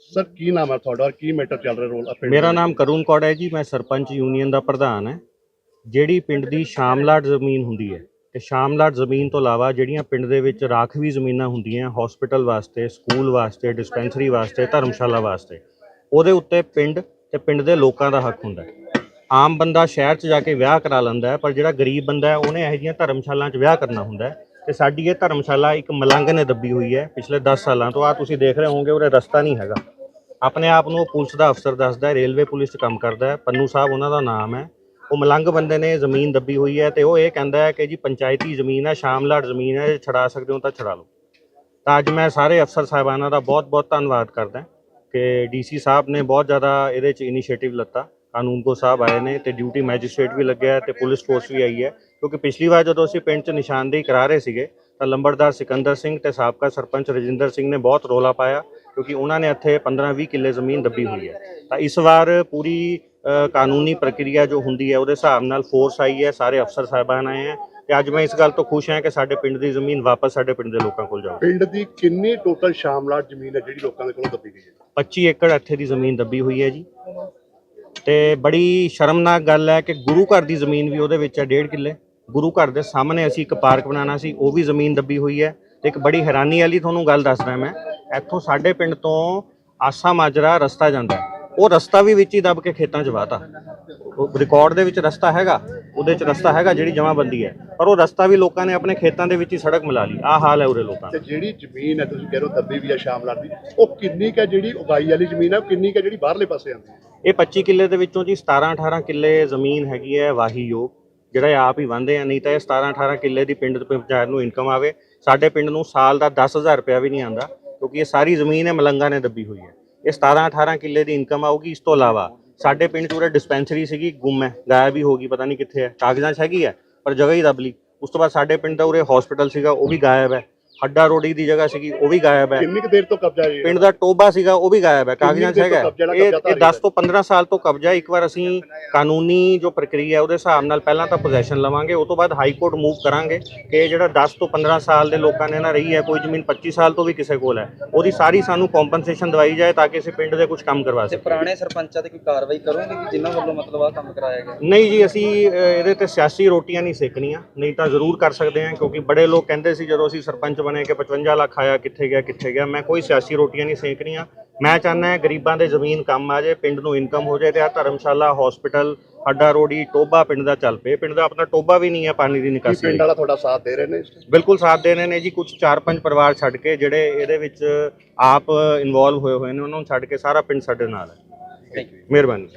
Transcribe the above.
Sir ਕੀ ਨਾਮ ਹੈ ਤੁਹਾਡਾ ਔਰ ਕੀ ਮੈਟਰ ਚੱਲ ਰਿਹਾ ਰੋਲ ਆਪਣੇ ਮੇਰਾ ਨਾਮ ਕਰੁਣ ਕੌੜ ਹੈ ਜੀ ਮੈਂ ਸਰਪੰਚ ਯੂਨੀਅਨ ਦਾ ਪ੍ਰਧਾਨ ਹੈ। ਜਿਹੜੀ ਪਿੰਡ ਦੀ ਸ਼ਾਮਲਾਟ ਜ਼ਮੀਨ ਹੁੰਦੀ ਹੈ ਤੇ ਸ਼ਾਮਲਾਟ ਜ਼ਮੀਨ ਤੋਂ ਇਲਾਵਾ ਜਿਹੜੀਆਂ ਪਿੰਡ ਦੇ ਵਿੱਚ ਰਾਖਵੀ ਜ਼ਮੀਨਾਂ ਹੁੰਦੀਆਂ ਹਸਪੀਟਲ ਵਾਸਤੇ ਸਕੂਲ ਵਾਸਤੇ ਡਿਸਪੈਂਸਰੀ ਵਾਸਤੇ ਧਰਮਸ਼ਾਲਾ ਵਾਸਤੇ ਉਹਦੇ ਉੱਤੇ ਪਿੰਡ ਤੇ ਪਿੰਡ ਦੇ ਲੋਕਾਂ ਦਾ ਹੱਕ ਹੁੰਦਾ ਆਮ ਬੰਦਾ ਸ਼ਹਿਰ 'ਚ ਜਾ ਕੇ ਵਿਆਹ ਕਰਾ ਲੈਂਦਾ ਪਰ ਜਿਹੜਾ ਗਰੀਬ ਬੰਦਾ ਹੈ ਉਹਨੇ ਇਹੋ ਜਿਹੀਆਂ ਧਰਮਸ਼ਾਲਾਾਂ 'ਚ ਵਿਆਹ ਕਰਨਾ ਹੁੰਦਾ ਹੈ। ਤੇ ਸਾਡੀ ਇਹ ਧਰਮਸ਼ਾਲਾ ਇੱਕ ਮਲੰਗ ਨੇ ਦੱਬੀ ਹੋਈ ਹੈ। ਪਿਛਲੇ 10 ਸਾਲਾਂ ਤੋਂ ਆ ਤੁਸੀਂ ਦੇਖ ਰਹੇ ਹੋਵੋਗੇ, ਉਰੇ ਰਸਤਾ ਨਹੀਂ ਹੈਗਾ। ਆਪਣੇ ਆਪ ਨੂੰ ਉਹ ਪੁਲਿਸ ਦਾ ਅਫਸਰ ਦੱਸਦਾ ਹੈ, ਰੇਲਵੇ ਪੁਲਿਸ 'ਚ ਕੰਮ ਕਰਦਾ ਹੈ। ਪੰਨੂ ਸਾਹਿਬ ਉਹਨਾਂ ਦਾ ਨਾਮ ਹੈ। ਉਹ ਮਲੰਗ ਬੰਦੇ ਨੇ ਜ਼ਮੀਨ ਦੱਬੀ ਹੋਈ ਹੈ ਤੇ ਉਹ ਇਹ ਕਹਿੰਦਾ ਹੈ ਕਿ ਜੀ ਪੰਚਾਇਤੀ ਜ਼ਮੀਨ ਹੈ ਸ਼ਾਮਲਾਟ ਜ਼ਮੀਨ ਹੈ, ਜੇ ਛੜਾ ਸਕਦੇ ਹੋ ਤਾਂ ਛੜਾ ਲਓ। ਤਾਂ ਅੱਜ ਮੈਂ ਸਾਰੇ ਅਫਸਰ ਸਾਹਿਬਾਨਾਂ ਦਾ ਬਹੁਤ-ਬਹੁਤ ਧੰਨਵਾਦ ਕਰਦਾ ਕਿ ਡੀਸੀ ਸਾਹਿਬ ਨੇ ਬਹੁਤ ਜ਼ਿਆਦਾ ਇਹਦੇ 'ਚ ਇਨੀਸ਼ੀਏਟਿਵ ਲੱਤਾ। ਕਾਨੂੰਗੋ ਸਾਹਿਬ ਆਏ ਨੇ ਤੇ ਡਿਊਟੀ ਮੈਜਿਸਟ੍ਰੇਟ ਵੀ ਲੱਗਿਆ ਤੇ ਪੁਲਿਸ ਫੋਰਸ ਵੀ ਆਈ ਹੈ। ਕਿਉਂਕਿ ਪਿਛਲੀ ਵਾਰ ਜਦੋਂ ਅਸੀਂ ਪਿੰਡ 'ਚ ਨਿਸ਼ਾਨਦੇਹੀ ਕਰਾ ਰਹੇ ਸੀਗੇ ਤਾਂ ਲੰਬੜਦਾਰ ਸਿਕੰਦਰ ਸਿੰਘ ਤੇ ਸਾਬਕਾ ਸਰਪੰਚ ਰਜਿੰਦਰ ਸਿੰਘ ਨੇ ਬਹੁਤ ਰੋਲਾ ਪਾਇਆ ਕਿਉਂਕਿ ਉਹਨਾਂ ਨੇ ਇੱਥੇ 15-20 ਕਿੱਲੇ ਜ਼ਮੀਨ ਦੱਬੀ ਹੋਈ ਹੈ। ਤਾਂ ਇਸ ਵਾਰ ਪੂਰੀ ਕਾਨੂੰਨੀ ਪ੍ਰਕਿਰਿਆ ਜੋ ਹੁੰਦੀ ਹੈ ਉਹਦੇ ਹਿਸਾਬ ਨਾਲ ਫੋਰਸ ਆਈ ਹੈ ਸਾਰੇ ਅਫਸਰ ਸਾਹਿਬਾਨ ਆਏ ਹੈ ਤੇ ਅੱਜ ਮੈਂ ਇਸ ਗੱਲ ਤੋਂ ਖੁਸ਼ ਹਾਂ ਕਿ ਸਾਡੇ ਪਿੰਡ ਦੀ ਜ਼ਮੀਨ ਵਾਪਸ ਸਾਡੇ ਪਿੰਡ ਦੇ ਲੋਕਾਂ ਕੋਲ ਜਾਊ ਪਿੰਡ ਦੀ ਕਿੰਨੀ ਟੋਟਲ ਸ਼ਾਮਲਾਟ ਜ਼ਮੀਨ ਹੈ ਜਿਹੜੀ ਲੋਕਾਂ ਦੇ ਕੋਲੋਂ ਦੱਬੀ ਗਈ ਹੈ? 25 ਏਕੜ ਇੱਥੇ ਦੀ ਜ਼ਮੀਨ ਦੱਬੀ ਹੋਈ ਹੈ ਜੀ। ਤੇ ਬੜੀ ਸ਼ਰਮਨਾਕ ਗੱਲ ਹੈ ਕਿ ਗੁਰੂ ਘਰ ਦੀ ਜ਼ਮੀਨ ਵੀ ਉਹਦੇ ਵਿੱਚ ਹੈ 1.5 ਕਿੱਲੇ। ਗੁਰੂ ਘਰ ਦੇ ਸਾਹਮਣੇ ਅਸੀਂ ਇੱਕ ਪਾਰਕ ਬਣਾਉਣਾ ਸੀ, ਉਹ ਵੀ ਜ਼ਮੀਨ ਦੱਬੀ ਹੋਈ ਹੈ ਤੇ ਇੱਕ ਬੜੀ ਹੈਰਾਨੀ ਵਾਲੀ ਤੁਹਾਨੂੰ ਗੱਲ ਦੱਸਦਾ ਮੈਂ, ਇੱਥੋਂ ਸਾਡੇ ਪਿੰਡ ਤੋਂ ਆਸਾ ਮਾਜਰਾ ਰਸਤਾ ਜਾਂਦਾ ਉਹ ਰਸਤਾ ਵੀ ਵਿੱਚ ਹੀ ਦੱਬ ਕੇ ਖੇਤਾਂ 'ਚ ਵਾਤਾ ਉਹ ਰਿਕਾਰਡ ਦੇ ਵਿੱਚ ਰਸਤਾ ਹੈਗਾ, ਉਹਦੇ 'ਚ ਰਸਤਾ ਹੈਗਾ ਜਿਹੜੀ ਜਮਾਬੰਦੀ ਹੈ। ਪਰ ਉਹ ਰਸਤਾ ਵੀ ਲੋਕਾਂ ਨੇ ਆਪਣੇ ਖੇਤਾਂ ਦੇ ਵਿੱਚ ਹੀ ਸੜਕ ਮਿਲਾ ਲਈ, ਆਹ ਹਾਲ ਹੈ ਉਰੇ ਲੋਕਾਂ ਦਾ। ਜਿਹੜੀ ਜ਼ਮੀਨ ਹੈ, ਤੁਸੀਂ ਕਹਿ ਰਹੇ ਹੋ ਦੱਬੀ ਵੀ ਹੈ ਸ਼ਾਮਲਾਟ ਦੀ ਉਹ ਕਿੰਨੀ ਕੁ ਹੈ ਜਿਹੜੀ ਉਗਾਈ ਵਾਲੀ ਜ਼ਮੀਨ ਹੈ, ਉਹ ਕਿੰਨੀ ਕੁ ਹੈ ਜਿਹੜੀ ਬਾਹਰਲੇ ਪਾਸੇ ਆਉਂਦੀ ਹੈ? ਇਹ 25 ਕਿੱਲੇ ਦੇ ਵਿੱਚੋਂ ਜੀ 17 18 ਕਿੱਲੇ ਜ਼ਮੀਨ ਹੈਗੀ ਹੈ ਵਾਹੀਯੋਗ ਜਿਹੜਾ ਇਹ ਆਪ ਹੀ ਵੰਦੇ ਆ, ਨਹੀਂ ਤਾਂ ਇਹ 17 18 ਕਿੱਲੇ ਦੀ ਪਿੰਡ ਪੰਚਾਇਤ ਨੂੰ ਇਨਕਮ ਆਵੇ। ਸਾਡੇ ਪਿੰਡ ਨੂੰ ਸਾਲ ਦਾ 10000 ਰੁਪਇਆ ਵੀ ਨਹੀਂ ਆਉਂਦਾ, ਕਿਉਂਕਿ ਇਹ ਸਾਰੀ ਜ਼ਮੀਨ ਹੈ ਮਲੰਗਾ ਨੇ ਦੱਬੀ ਹੋਈ ਹੈ। ਇਹ 17 18 ਕਿੱਲੇ ਦੀ ਇਨਕਮ ਆਊਗੀ, ਇਸ ਤੋਂ ਇਲਾਵਾ ਸਾਡੇ ਪਿੰਡ 'ਚ ਉਰੇ ਡਿਸਪੈਂਸਰੀ ਸੀਗੀ, ਗੁੰਮ ਹੈ, ਗਾਇਬ ਹੀ ਹੋ ਗਈ, ਪਤਾ ਨਹੀਂ ਕਿੱਥੇ ਹੈ। ਕਾਗਜ਼ਾਂ 'ਚ ਹੈਗੀ ਹੈ, ਪਰ ਜਗ੍ਹਾ ਹੀ ਦੱਬ ਲਈ। ਉਸ ਤੋਂ ਬਾਅਦ ਸਾਡੇ ਪਿੰਡ ਦਾ ਉਰੇ ਹਸਪੀਟਲ ਸੀਗਾ, ਉਹ ਵੀ ਗਾਇਬ ਹੈ। ਹੱਡਾ ਰੋੜੀ ਦੀ ਜਗ੍ਹਾ ਸੀਗੀ ਉਹ ਵੀ ਗਾਇਬ ਹੈ। ਕਿੰਨੀ ਕੁ ਦੇਰ ਤੋਂ ਕਬਜ਼ਾ ਹੈ ਪਿੰਡ ਦਾ ਟੋਬਾ ਸੀਗਾ ਉਹ ਵੀ ਗਾਇਬ ਹੈ ਕਾਗਜ਼ਾਂ 'ਚ ਹੈਗਾ। ਇਹ ਕਬਜ਼ਾ ਇਹ 10 ਤੋਂ 15 ਸਾਲ ਤੋਂ ਕਬਜ਼ਾ ਹੈ। ਇੱਕ ਵਾਰ ਅਸੀਂ ਕਾਨੂੰਨੀ ਜੋ ਪ੍ਰਕਿਰਿਆ ਉਹਦੇ ਹਿਸਾਬ ਨਾਲ ਪਹਿਲਾਂ ਤਾਂ ਪੋਜੀਸ਼ਨ ਲਵਾਂਗੇ ਉਸ ਤੋਂ ਬਾਅਦ ਹਾਈ ਕੋਰਟ ਮੂਵ ਕਰਾਂਗੇ ਕਿ ਇਹ ਜਿਹੜਾ 10 ਤੋਂ 15 ਸਾਲ ਦੇ ਲੋਕਾਂ ਨੇ ਨਾ ਰਹੀ ਹੈ ਕੋਈ ਜ਼ਮੀਨ 25 ਸਾਲ ਤੋਂ ਵੀ ਕਿਸੇ ਕੋਲ ਹੈ ਉਹਦੀ ਸਾਰੀ ਸਾਨੂੰ ਕੰਪਨਸੇਸ਼ਨ ਦਵਾਈ ਜਾਏ ਤਾਂ ਕਿ ਅਸੀਂ ਪਿੰਡ ਦੇ ਕੁਝ ਕੰਮ ਕਰਵਾ ਸਕੀਏ। ਪੁਰਾਣੇ ਸਰਪੰਚਾਂ ਤੇ ਕੋਈ ਕਾਰਵਾਈ ਕਰੋਗੇ ਕਿ ਜਿਨ੍ਹਾਂ ਵੱਲੋਂ ਮਤਲਬ ਆ ਕੰਮ ਕਰਾਇਆ ਗਿਆ? ਨਹੀਂ ਜੀ ਅਸੀਂ ਇਹਦੇ ਤੇ ਸਿਆਸੀ ਰੋਟੀਆਂ ਨਹੀਂ ਸੇਕਣੀਆਂ ਨਹੀਂ ਤਾਂ ਜ਼ਰੂਰ ਕਰ ਸਕਦੇ ਹਾਂ ਕਿਉਂਕਿ ਬੜੇ ਲੋਕ ਕਹਿੰਦੇ ਸੀ ਜਦੋਂ ਅਸੀਂ ਸਰਪੰਚ ਬਣੇ ਕਿ 55 ਲੱਖ ਆਇਆ ਕਿੱਥੇ ਗਿਆ ਕਿੱਥੇ ਗਿਆ। ਮੈਂ ਕੋਈ ਸਿਆਸੀ ਰੋਟੀਆਂ ਨਹੀਂ ਸੇਕਣੀਆਂ ਮੈਂ ਚਾਹੁੰਦਾ ਹਾਂ ਗਰੀਬਾਂ ਦੇ ਜ਼ਮੀਨ ਕੰਮ ਆ ਜਾਏ ਪਿੰਡ ਨੂੰ ਇਨਕਮ ਹੋ ਜਾਏ ਤੇ ਆ ਧਰਮਸ਼ਾਲਾ ਹਸਪੀਟਲ ਹੱਡਾ ਰੋੜੀ ਟੋਬਾ ਪਿੰਡ ਦਾ ਚੱਲ ਪਏ। ਪਿੰਡ ਦਾ ਆਪਣਾ ਟੋਬਾ ਵੀ ਨਹੀਂ ਹੈ ਪਾਣੀ ਦੀ ਨਿਕਾਸੀ ਪਿੰਡ। ਵਾਲਾ ਤੁਹਾਡਾ ਸਾਥ ਦੇ ਰਹੇ ਨੇ? ਬਿਲਕੁਲ ਸਾਥ ਦੇ ਰਹੇ ਨੇ ਜੀ। ਕੁਝ 4-5 ਪਰਿਵਾਰ ਛੱਡ ਕੇ ਜਿਹੜੇ ਇਹਦੇ ਵਿੱਚ ਆਪ ਇਨਵੋਲਵ ਹੋਏ ਹੋਏ ਨੇ ਉਹਨਾਂ ਨੂੰ ਛੱਡ ਕੇ ਸਾਰਾ ਪਿੰਡ ਸਾਡੇ ਨਾਲ ਹੈ। ਥੈਂਕ ਯੂ ਮਿਹਰਬਾਨੀ।